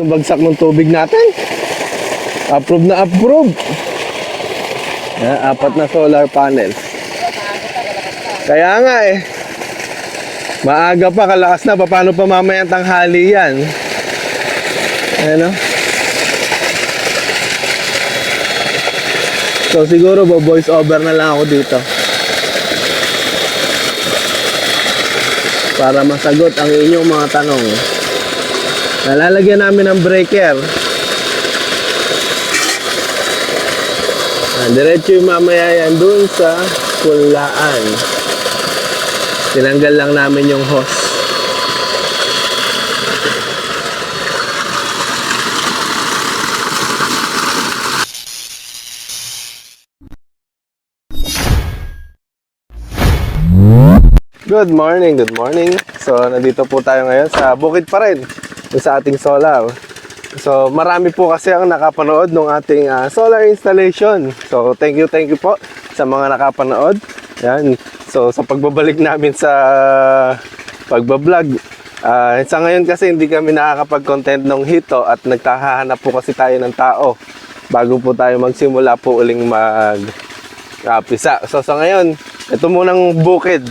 ng bagsak ng tubig natin. Approve na approve. Yan, apat na solar panel. Kaya nga eh. Maaga pa, kalakas na. Paano pa mamayang tanghali yan? Ayan o. So siguro bo voice over na lang ako dito. Para masagot ang inyong mga tanong. Nalalagyan namin ng breaker. Ah, diretso yung mamaya yan dun sa pulaan. Tinanggal lang namin yung hose. Good morning, good morning. So, nandito po tayo ngayon sa bukid pa rin, sa ating solar. So, marami po kasi ang nakapanood ng ating ah, solar installation. So, thank you, thank you po sa mga nakapanood. Yan. So, sa pagbabalik namin sa pagbablog, ah, sa ngayon kasi hindi kami nakakapag-content ng hito at nagtahahanap po kasi tayo ng tao bago po tayo magsimula po uling mag ah, pisa. So sa ngayon, ito munang bukid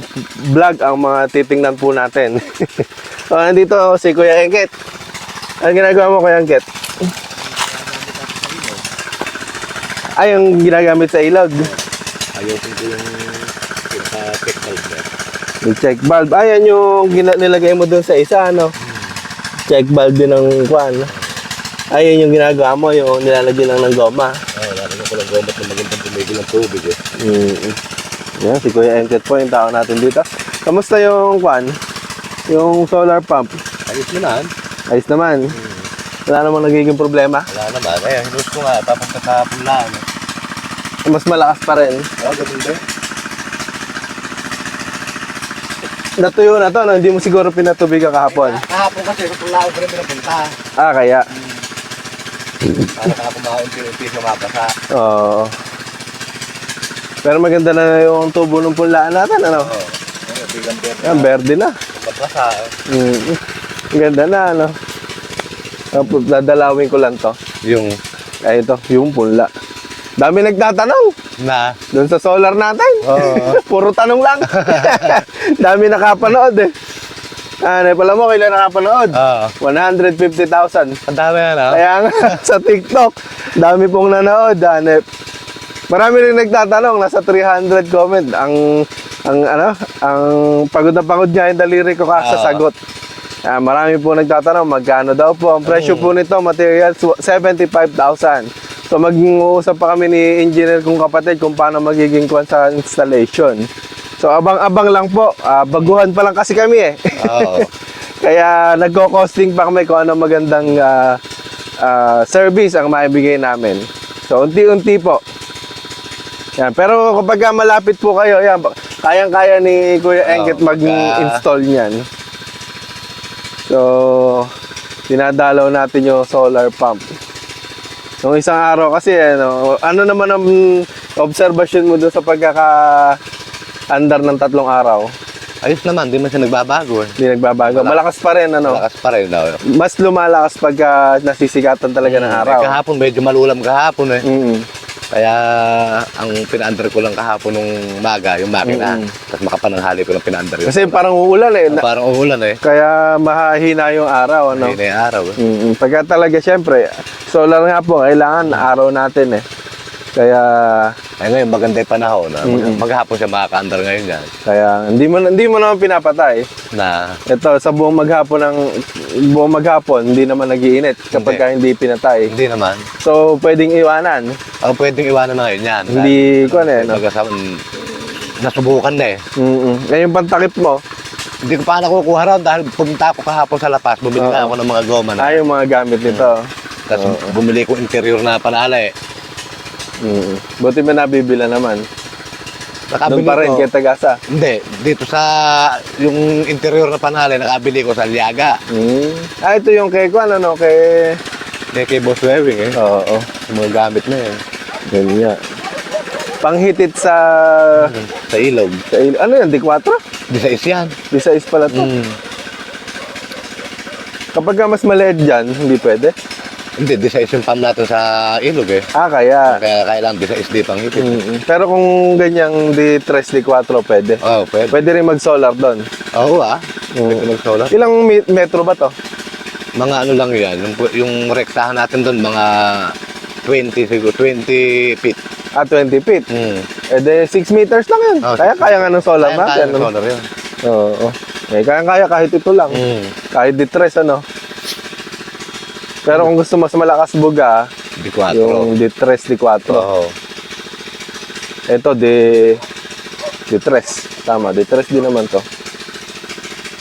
vlog ang mga titingnan po natin. so nandito si Kuya Engket. Ano ginagawa mo Kuya Engket? Ay, yung ginagamit sa ilog. Ayusin ko yung pinaka-check valve. Yung check valve. Ayan yung gina- nilagay mo dun sa isa, ano? Check valve din ng kwan. Ayan yung ginagawa mo, yung nilalagyan lang ng goma. Oo, lalagyan ko lang gomat na magandang tumigil ng tubig eh. Mm. Yan, si Kuya Engket po yung tao natin dito. Kamusta yung kwan? Yung solar pump? Ayos mo na. Ayos naman. Wala namang nagiging problema. Wala naman. Ayan, hinus ko nga. Tapos sa pulaan. Mas malakas pa rin. Oo, ganun din. Natuyo na to, no? hindi mo siguro pinatubigan kahapon. Kahapon kasi pulaan ko rin pinapunta. Ah, kaya. Para kahapon makaunti-unti mabasa. Oo. Pero maganda na yung tubo ng pulaan natin, ano? Oo. Berde. Yan, verde na. Mabasa. Mm. Ang Ganda na, ano? Tapos dadalawin ko lang to. Yung Ay, ito, yung pula. Dami nagtatanong na. doon sa solar natin. Oo. Puro tanong lang. Dami nakapanood eh. Ano, pala mo, kailan nakapanood? Oo. 150,000. Ang dami yan ah. Kaya nga, sa TikTok, dami pong nanood. Hanep. Marami rin nagtatanong, nasa 300 comment. Ang, ang ano, ang pagod na pagod nga yung daliri ko Ah. kasasagot. Ah, marami po nagtatanong, magkano daw po. Ang presyo po nito, materials, 75,000. So mag-uusap pa kami ni engineer kong kapatid kung paano magiging kwan sa installation. So abang-abang lang po, Ah, baguhan pa lang kasi kami eh. Oo. Kaya nagko-costing pa kami kung ano magandang ah, ah, service ang maibigay namin. So, unti-unti po. Yan. Pero kapag malapit po kayo, yan, kayang-kaya ni Kuya Engket pagka- mag-install niyan. So, dinadalaw natin yung solar pump. Nung isang araw kasi, ano, ano naman ang observation mo doon sa pagkaka-andar ng tatlong araw? Ayos naman. Di man siya nagbabago eh. Hindi nagbabago. Malakas pa rin, ano? Malakas pa rin daw. mas lumalakas pagka nasisigatan talaga ng araw. Eh, kahapon medyo malulam kahapon eh. Mm. Kaya ang pina-under ko lang kahapon nung maga, yung makina. Mm. Tapos makapananghali ko lang pina-under yun. Kasi parang uulan eh. Na- parang uulan eh. kaya mahahina yung araw, ano? Hindi na yung araw eh. Mm. Pagka talaga, syempre, solar nga po, kailangan araw natin eh. Kaya, Ay ngayon maganda yung panahon. ah. Mag- Mm. maghapon siya makaka-under ngayon yan. kaya hindi mo hindi mo naman pinapatay. Na Ito sa buong maghapon ng buong maghapon hindi naman nagiinit kapag ka hindi pinatay. hindi naman. So pwedeng iwanan. Ang pwedeng iwanan na ngayon yan. Hindi ko ano eh. No? Baga sa- mm, nasubukan na eh. Mm. Ngayon pantakip mo, Hindi ko pa nakukuha raw dahil pumunta ako kahapon sa lapas. Bumili na Oo. ako ng mga goma na. ay yung mga gamit nito. Tapos bumili ko interior na panala eh. Mm. Buti may nabibila naman. Doon Nakabili pa rin ko. kay Tagasa. Hindi, dito sa yung interior na panala, nakabili ko sa Liaga. Mm. Ah, ito yung kay Kwan, ano, kay... Hindi kay Boss Wewing eh. Oo, Yung mga gamit na eh. ganyan. Panghitit sa... Sa ilog. sa il- ano yan, D4? Di sa isyan. Di sa is pala to. Mm. Kapag ka mas maliit dyan, hindi pwede. Hindi, di-size yung pump natin sa ilog eh. Ah, kaya. Kaya kailangan di-size di pang hipit. Mm, Pero kung ganyang di 3, di 4, pwede. Oo, pwede. Pwede rin mag-solar doon. Oo ah. Mm. Pwede mag-solar. Ilang metro ba to? Mga ano lang yan, yung, yung rektahan natin doon, mga 20 siguro, 20 feet. Ah, 20 feet. Hmm. Eh, de 6 meters lang yan. Oh, kaya, kaya nga ng solar Kaya, kaya natin. ng ano? solar yun. Oo. oo. Eh, kaya kaya kahit ito lang. Hmm. Kahit di 3, ano. Pero kung gusto mas malakas buga, Di 4. yung di 3, di 4. Oo. Ito, di... Di 3. Tama, di 3 din naman to.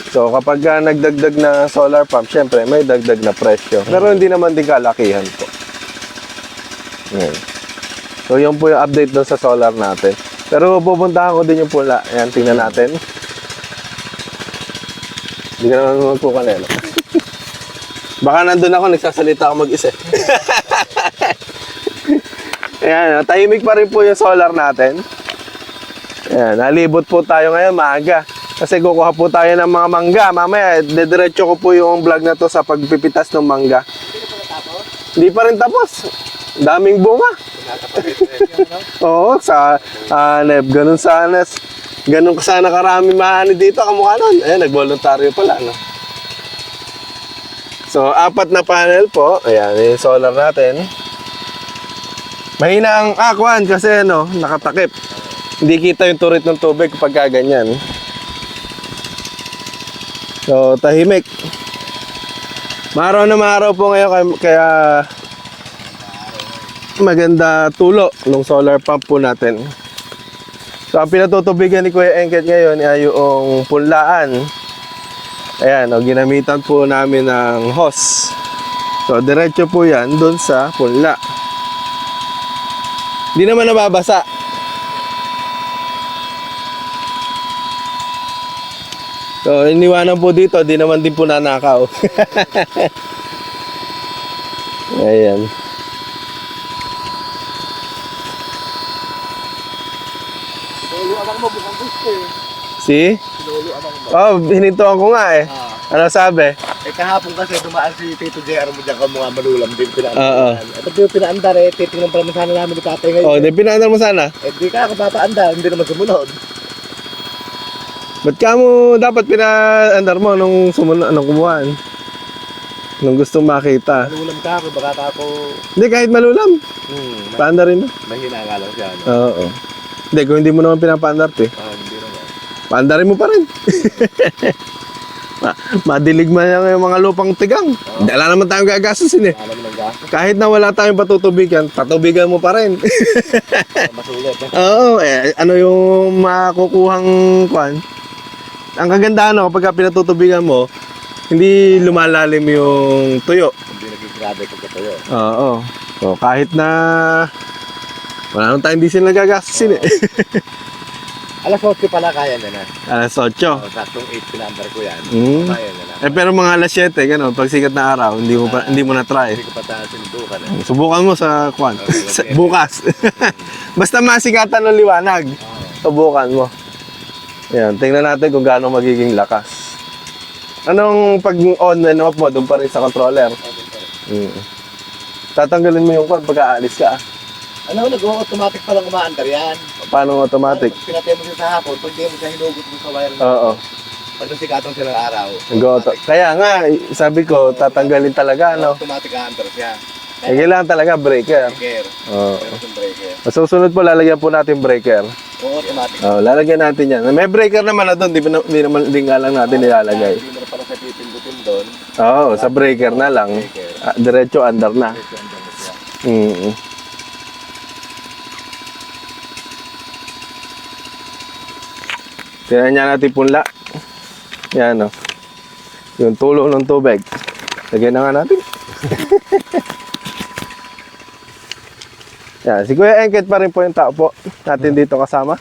So, kapag ah, nagdagdag na solar pump, syempre, may dagdag na presyo. Pero hindi naman din kalakihan po. Yan. So, yun po yung update doon sa solar natin. Pero pupuntahan ko din yung pula. Ayan, tingnan natin. Hindi ka naman magkukanelo. Baka nandun ako, nagsasalita ako mag-isa. Ayan, tahimik pa rin po yung solar natin. Ayan, nalibot po tayo ngayon maaga. Kasi kukuha po tayo ng mga mangga. Mamaya, dediretso ko po yung vlog na to sa pagpipitas ng mangga. Hindi pa rin tapos. Daming bunga. Oo, sa hanep. Ganun sana. Ganun sana karami maani dito. Kamukha nun. Ayan, nagboluntaryo pala. No? So, apat na panel po. Ayan, yung solar natin. Mahina ang akwan kasi ano, nakatakip. Hindi kita yung turit ng tubig kapag ganyan. So, tahimik. Maraw na maraw po ngayon kaya maganda tulo ng solar pump po natin. So, ang pinatutubigan ni Kuya Engket ngayon ay yung punlaan. Ayan, o, ginamitan po namin ng hose. So, diretso po yan doon sa punla. Hindi naman nababasa. So, iniwanan po dito, di naman din po nanakaw. Ayan. Si? Oh, hinintuan ko nga eh. Ano sabi? Eh kahapon kasi dumaan si Tito JR mo dyan ka mga malulam din pinaandar. Oo. Ito yung pinaandar eh, titingnan pala sana namin ni tatay ngayon. Oh, di pinaandar mo sana. Eh di ka ako papaandar, hindi naman sumunod. Ba't ka mo dapat pinaandar mo nung sumunod, nung kumuhaan? Nung gustong makita. Malulam ka ako, baka ka ako... Hindi, kahit malulam. Hmm, ma- Paandarin mo. mahina nga lang siya. No? Oo. Hindi, kung hindi mo naman pinapaandar to eh. Ah, naman. Paandarin mo pa rin. Ma madilig man yan yung mga lupang tigang. Wala naman tayong gagastusin eh. Kahit na wala tayong patutubigan, patubigan mo pa rin. masulit. Eh. Oo, eh, ano yung makukuhang kwan? Ang kagandahan no, kapag ka pinatutubigan mo, hindi lumalalim yung tuyo. Hindi naging grabe kung katayo. Oo. So, kahit na wala naman tayong diesel na gagastusin eh. Alas 8 pala kaya na na. Alas 8. Oh, saktong 8 pinaandar ko yan. Mm. Kaya na na. Eh, pero mga alas 7, gano'n, pag sikat na araw, hindi mo, pa, hindi mo na try. Hindi ko pa tayo sinubukan eh. Subukan mo sa kwan. Okay, Sa- okay. bukas. Basta masikatan ng liwanag. Subukan mo. Yan, tingnan natin kung gaano magiging lakas. Anong pag on and off mo, doon pa rin sa controller. Mm. Tatanggalin mo yung kwan pag aalis ka. ah. Ano, nag-automatic pa lang umaandar yan. Paano automatic? Pinatay mo siya sa hapon, pag di mo siya hinugot mo sa wire Oo. pag nasikatan siya ng araw, Nag-auto. Kaya nga, sabi ko, tatanggalin talaga, no? automatic aandar siya. Eh, kailangan talaga breaker. Breaker. Oo. Meron breaker. Sa susunod po, lalagyan po natin breaker. Oo, automatic. Oh, lalagyan natin yan. May breaker naman na doon, di, na- di naman din nga lang natin nilalagay. Hindi mo na pala sa pipindutin doon. Oo, sa breaker na lang. Breaker. Ah, diretso under na. Breaker ang dami siya. Mm. Tingnan niya natin punla. Yan o. Yung tulo ng tubig. Lagyan na nga natin. Yan, si Kuya Engket pa rin po yung tao po natin dito kasama.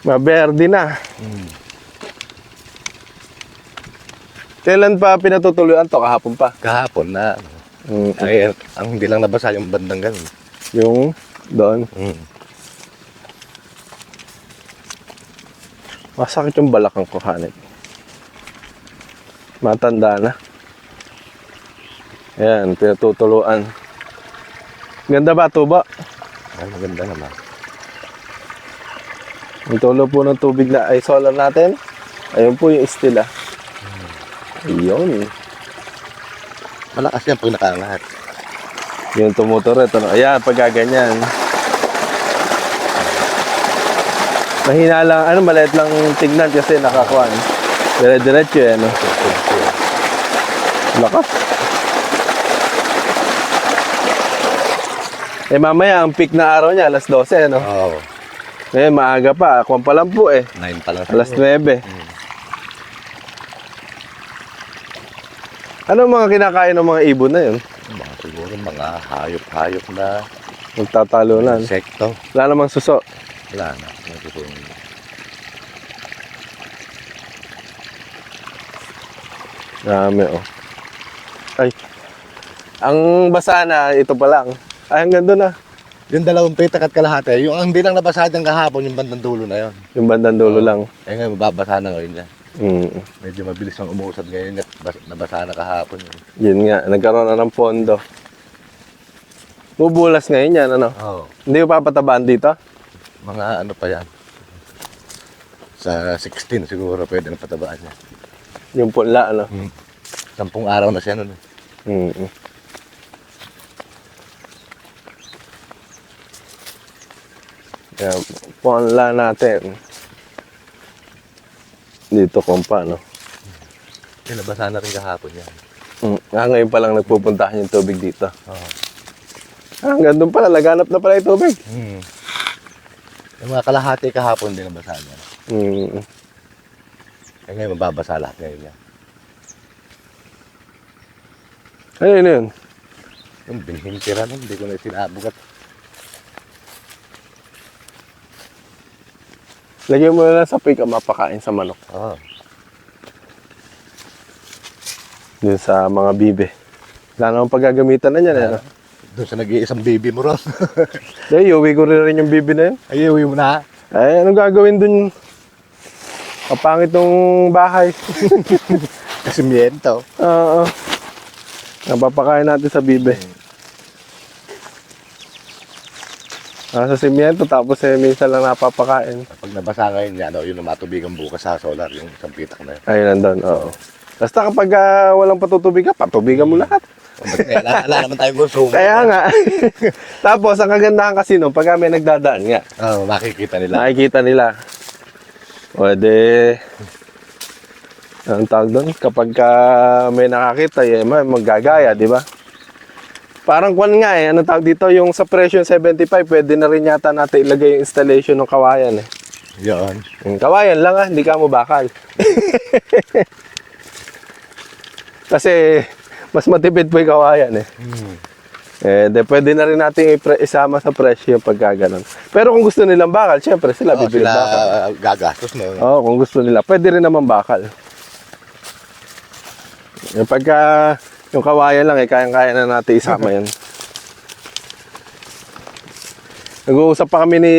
Maberde na. Kailan pa pinatutuluyan to? Kahapon pa. Kahapon na. Mm, Ay, ang hindi lang nabasa yung bandang ganun. yung doon. Mm. Masakit yung balakang ko, hanip. Matanda na. Ayan, pinatutuluan. Ganda ba, tuba? Ay, maganda naman. Ang tulo po ng tubig na ay solar natin. Ayun po yung steel ah. Ayun. Malakas yan pag nakaangat. Yung tumuturet. Ano? Ayan, pag ganyan. Mahina lang, ano, maliit lang tignan kasi nakakuan. Dire-diretso eh, ano. Lakas. Eh mamaya, ang peak na araw niya, alas 12, ano. Oo. Ngayon, maaga pa. Kuwan pa lang po eh. 9 pa lang. Alas siguro. 9. Ano mga kinakain ng mga ibon na yun? Mga siguro mga hayop-hayop na Magtatalunan. insekto. Wala namang suso. Wala na. Siguro. Dami oh. Ay. Ang basa na, ito pa lang. Ay, hanggang doon na. Yung dalawang pitak at kalahati, yung ang hindi lang nabasa dyan kahapon, yung bandang dulo na yon. Yung bandang dulo lang. Eh ngayon, mababasa na ngayon yan. Mm. Medyo mabilis ang umusad ngayon at bas- nabasa na kahapon. Yun. Nga, nagkaroon na ng pondo. Bubulas ngayon yan, ano? Oo. Hindi mo papatabaan dito? Mga ano pa yan. Sa 16 siguro pwede na patabaan niya. Yung punla, ano? Sampung araw na siya nun. eh. Mm. Yan, punla natin. Dito kung paano. Nabasa na rin kahapon yan. Mm. Ah, ngayon pa lang nagpupuntahan yung tubig dito. Oo. Ah, hanggang doon pala, laganap na pala yung tubig. Hmm. Yung mga kalahati kahapon din nabasa niya. Mm. Eh ngayon, mababasa lahat ngayon yan. Ano yun yun? Yung binhing tira nun, hindi ko na sinabugat. Lagyan mo na lang sa pick mapakain sa manok. Oo. Dun sa mga bibe. Wala namang paggagamitan na niyan. Eh, no? Doon sa nag-iisang baby mo ron. Dahil, iuwi ko rin yung bibe na yun. Ay, uwi mo na. Ay, anong gagawin dun? Kapangit ng bahay. Kasi miento. Oo. Napapakain natin sa bibe. Ah, sa simyento, tapos eh, minsan lang napapakain. Pag nabasa ngayon yan, oh, yun ang matubigan bukas sa solar, yung isang pitak na yun. Ayun, nandun, oo. Basta kapag ah, walang patutubigan, patubigan mo lahat. Kaya wala, wala naman tayong consumer. Kaya nga. tapos, ang kagandahan kasi nung pag may nagdadaan nga, Oo, makikita nila. nakikita nila. Pwede, anong tawag doon? Kapag ka may nakakita, eh, may maggagaya, di ba? Parang kwan nga eh, anong tawag dito? Yung sa presyo 75, pwede na rin yata natin ilagay yung installation ng kawayan eh. Yun. Yung kawayan lang ah, hindi ka mo bakal. Kasi, mas matipid po yung kawayan eh. Hmm. Eh, de, pwede na rin natin isama sa presyo yung pagka ganun. Pero kung gusto nilang bakal, syempre sila Oo, bibili sila bakal. uh, gagastos na yun. Oo, kung gusto nila. Pwede rin naman bakal. Yung pagka yung kawayan lang eh, kayang-kaya na natin isama yan. Nag-uusap pa kami ni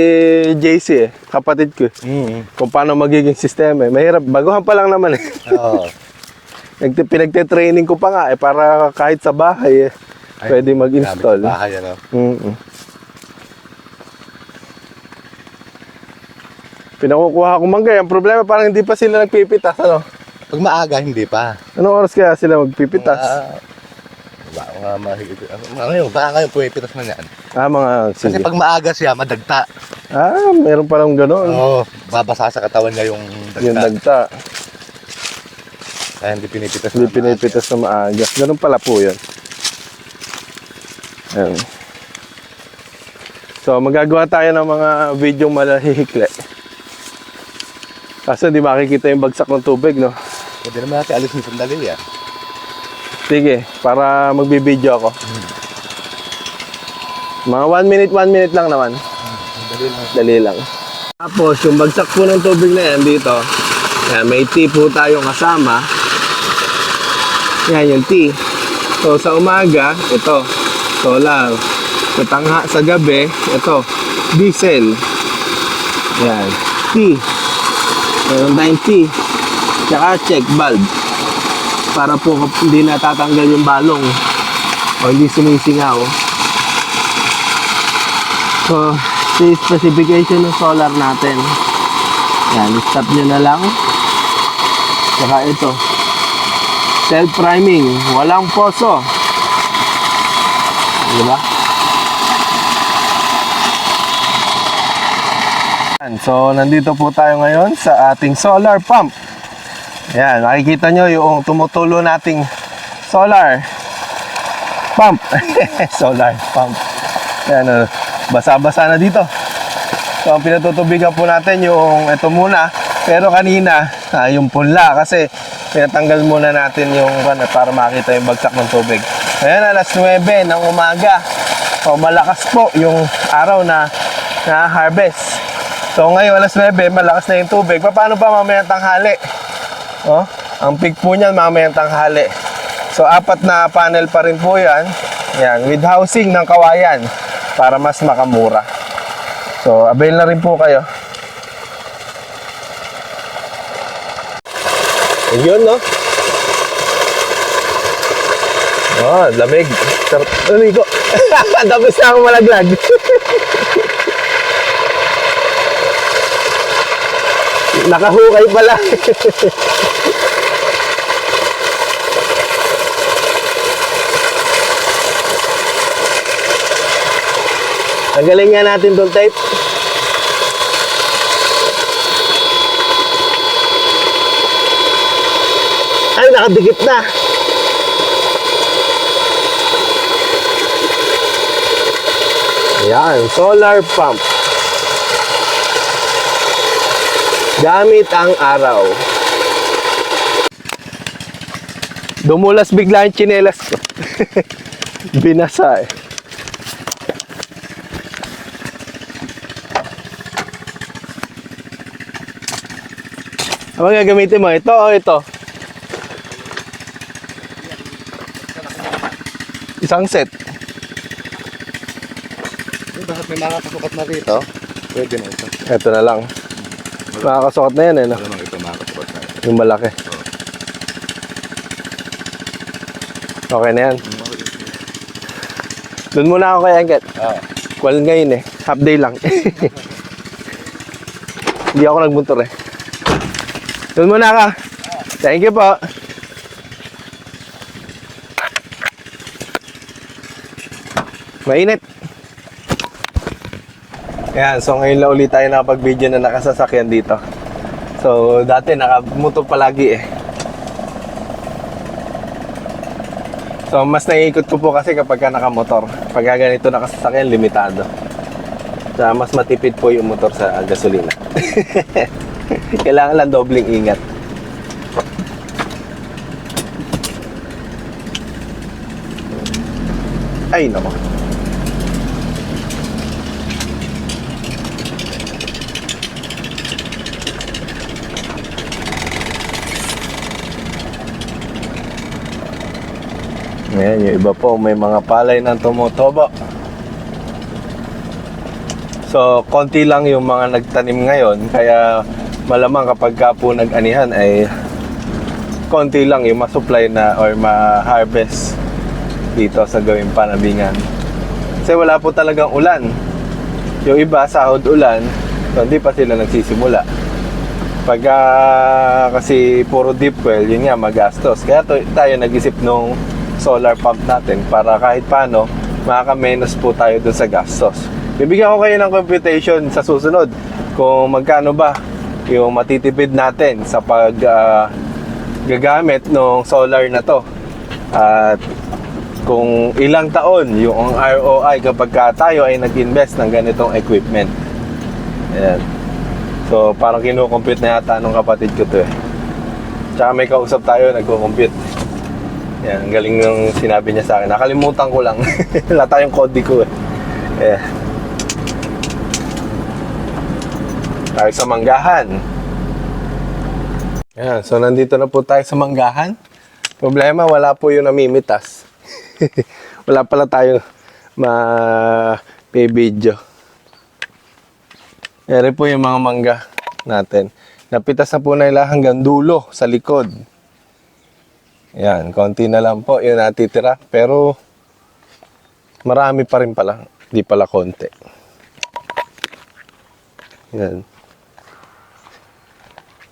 JC eh, kapatid ko Mm. kung paano magiging sistema eh. Mahirap, baguhan pa lang naman eh. Oo. Nagti- Pinagte-training ko pa nga eh, para kahit sa bahay eh, Ay, pwede mag-install. Bahay, ano. Mm Pinakukuha ko manggay. Ang problema parang hindi pa sila nagpipitas. Ano? Pag maaga, hindi pa. Anong oras kaya sila magpipitas? Mga, ba, mga mahigit. Mga ngayon, baka ngayon pumipitas na yan. Ah, mga Kasi sige. pag maaga siya, madagta. Ah, meron palang gano'n. Oo. babasa sa katawan niya yung dagta. Yung dagta. Kaya hindi pinipitas. Hindi na pinipitas na maaga. Ganun pala po yun. Ayan. So, magagawa tayo ng mga video malahihikli. Kaso hindi makikita yung bagsak ng tubig, no? Pwede naman natin alisin sandali yan. Sige, para magbibideo ako. Mga 1 minute, 1 minute lang naman. Sandali lang. Dali lang. Tapos, yung bagsak po ng tubig na yan dito, yan, may tea po tayong kasama. Yan, yung tea. So, sa umaga, ito, solar. Sa tangha, sa gabi, ito, diesel. Yan, tea. Meron tayong key. Tsaka check valve. Para po hindi natatanggal yung balong. O hindi sumisingaw. So, ito yung specification ng solar natin. Yan, stop nyo na lang. Tsaka ito. Self-priming. Walang poso. Diba? So, nandito po tayo ngayon sa ating solar pump. Yan, makikita nyo yung tumutulo nating solar pump. solar pump. Yan, oh, basa-basa na dito. So, ang pinatutubigan po natin yung ito muna. Pero kanina, ah, yung punla kasi pinatanggal muna natin yung ano, para makita yung bagsak ng tubig. Ayan, alas 9 ng umaga. So, malakas po yung araw na na harvest. So, ngayon alas 9, malakas na yung tubig. Pa- Paano pa mamayang tanghali? Oh, ang peak po niyan mamayang tanghali. So, apat na panel pa rin po yan. Yan, with housing ng kawayan para mas makamura. So, avail na rin po kayo. Yun, no? Oh, lamig. Sarap. Ano ko? Tapos na ako malaglag. Nakahukay pala. Tanggalin nga natin tong tape. Ay, nakadikit na. Yan, solar pump. Gamit ang araw. Dumulas bigla yung tsinelas ko. Binasa eh. Ano gagamitin mo? Ito o ito? Isang set. Eh, bakit may mga kasukat na rito? Pwede na ito. Ito na lang. Makakasukat na yan eh. No? Ito mga kasukat na. Yung malaki. Okay na yan. Doon muna ako kay Angket. Ah, Well, ngayon eh. Half day lang. Hindi ako nagmotor eh. Doon muna ka. Thank you po. Mainit. Yan, so ngayon lang ulit tayo nakapag-video na nakasasakyan dito. So, dati nakamotor palagi eh. So, mas naiikot ko po kasi kapag ka nakamotor. Pag ganito nakasasakyan, limitado. Sa mas matipid po yung motor sa gasolina. Kailangan lang dobling ingat. Ay, nako. Ngayon, yung iba po, may mga palay ng tumutobo. So, konti lang yung mga nagtanim ngayon, kaya malamang kapag ka po nag-anihan ay konti lang yung masupply na or ma-harvest dito sa gawing panabingan. Kasi wala po talagang ulan. Yung iba, sahod ulan, so hindi pa sila nagsisimula. Pag ah, kasi puro deep well, yun nga magastos. Kaya to, tayo nag-isip nung solar pump natin para kahit paano makaka-menos po tayo dun sa gastos. Bibigyan ko kayo ng computation sa susunod kung magkano ba yung matitipid natin sa pag ah, gagamit ng solar na to. At kung ilang taon yung ROI kapag ka tayo ay nag-invest ng ganitong equipment. Ayan. So, parang kinukompute na yata nung kapatid ko to eh. Tsaka may kausap tayo, nagko-compute. Yan, galing ng sinabi niya sa akin. Nakalimutan ko lang. Wala tayong kode ko eh. Eh. Tayo sa manggahan. Yan, so nandito na po tayo sa manggahan. Problema, wala po yung namimitas. wala pala tayo ma may video. Ere po yung mga mangga natin. Napitas na po nila hanggang dulo sa likod. Yan, konti na lang po yung natitira. Pero marami pa rin pala. Di pala konti. Yan.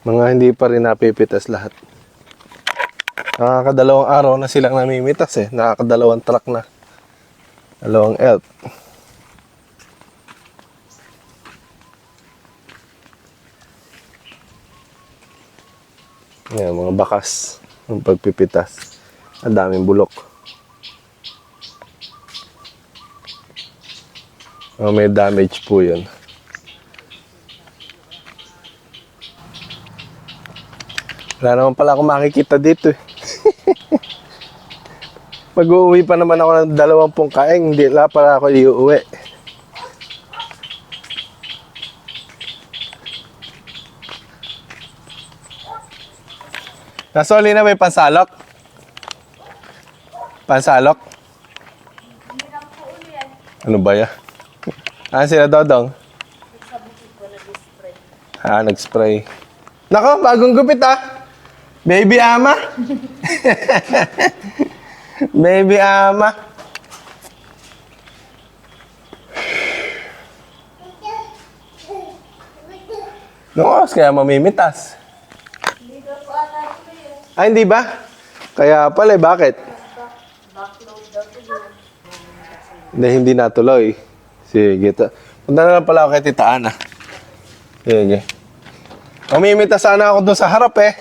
Mga hindi pa rin napipitas lahat. Nakakadalawang araw na silang namimitas eh. Nakakadalawang truck na. Dalawang elf. Yan, mga bakas ng pagpipitas. Ang daming bulok. Oh, may damage po yun. Wala naman pala ako makikita dito eh. Pag-uwi pa naman ako ng dalawampung kaeng, hindi la para ako iuwi. Nasoli na may pansalok? Pansalok? Ano ba ya? Ah, sila Dodong? Ah, nag-spray. Nako, bagong gupit ah. Baby ama. Baby ama. Nung oras kaya mamimitas? Ay, hindi ba? Kaya pala, eh, bakit? Hindi, hindi natuloy. Sige, ta- punta na lang pala ako kay Tita Ana. Sige. Mamimita sana ako doon sa harap eh.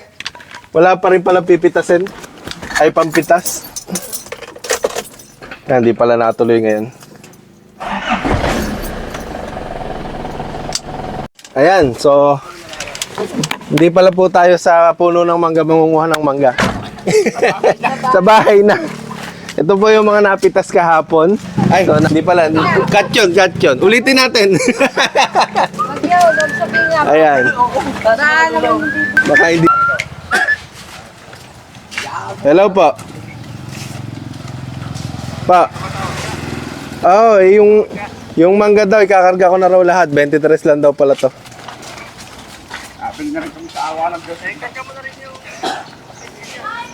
Wala pa rin pala pipitasin. Ay, pampitas. Kaya hindi pala natuloy ngayon. Ayan, so hindi pala po tayo sa puno ng mangga mangunguha ng mangga. sa bahay na. Ito po yung mga napitas kahapon. Ay, so, hindi pala. Cut yun, cut yun. Ulitin natin. Wag yun, huwag sabihin nga. Ayan. Baka hindi. Hello po. Pa. Oh, yung yung mangga daw ikakarga ko na raw lahat. 23 lang daw pala to.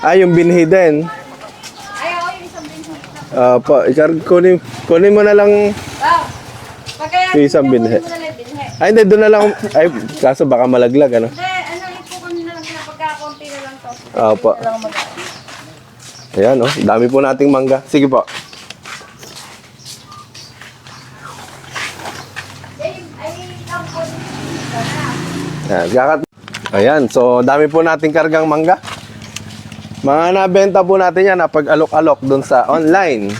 Ah, yung binhi din. Ay, oo, yung isang binhi. Ah, po, ikar kunin, kunin mo na lang. Wow. Pagkaya, Yung isang binhi. mo na lang binhi. Ay, hindi, doon na lang. Ay, kaso baka malaglag, ano? Hindi, ano, ipukunin na lang sila pagkakunti na lang to. Ah, po. Lang mag- Ayan, oh. Dami po nating mangga. Sige po. Ay, ay, ang kunti. Ayan, kakat. Ayan, so dami po nating kargang mangga. Mga nabenta po natin yan na pag alok-alok doon sa online.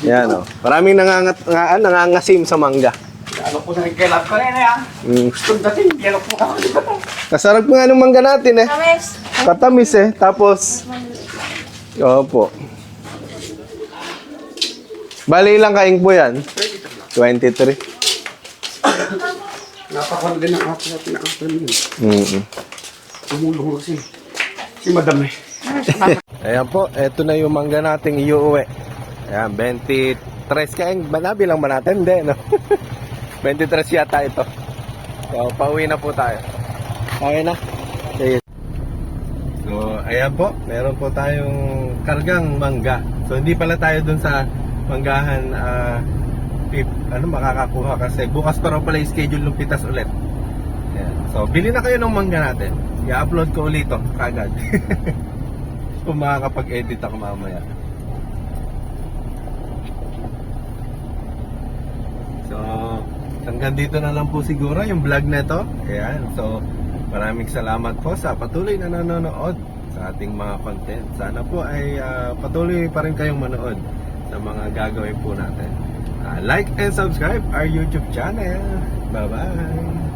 Yan oh. Maraming nangangat nga, nangangasim sa mangga. Ano po sa kailan pa rin yan? Mm. Gusto dating, yelo po ako dito. Kasarap nga ng mangga natin eh. Kames. Katamis eh. Tapos, opo. Bali ilang kaing po yan? 23. Napakal din ang ating at inaasal yun. Mm-hmm. Tumulong kasi. Si madam eh. Ayan po, eto na yung mangga nating iuwi. Ayan, 23 kain. Manabi eh, lang ba natin? Hindi, no? 23 yata ito. So, pauwi na po tayo. Okay na. Ayan. So, ayan po. Meron po tayong kargang mangga. So, hindi pala tayo dun sa manggahan uh, 5, ano makakakuha kasi bukas pa raw pala schedule ng pitas ulit. Ayan. So, bili na kayo ng mangga natin. I-upload ko ulit to kagad. Kung makakapag-edit ako mamaya. So, hanggang dito na lang po siguro yung vlog na ito. Ayan. So, maraming salamat po sa patuloy na nanonood sa ating mga content. Sana po ay uh, patuloy pa rin kayong manood sa mga gagawin po natin. Like and subscribe our YouTube channel. Bye-bye!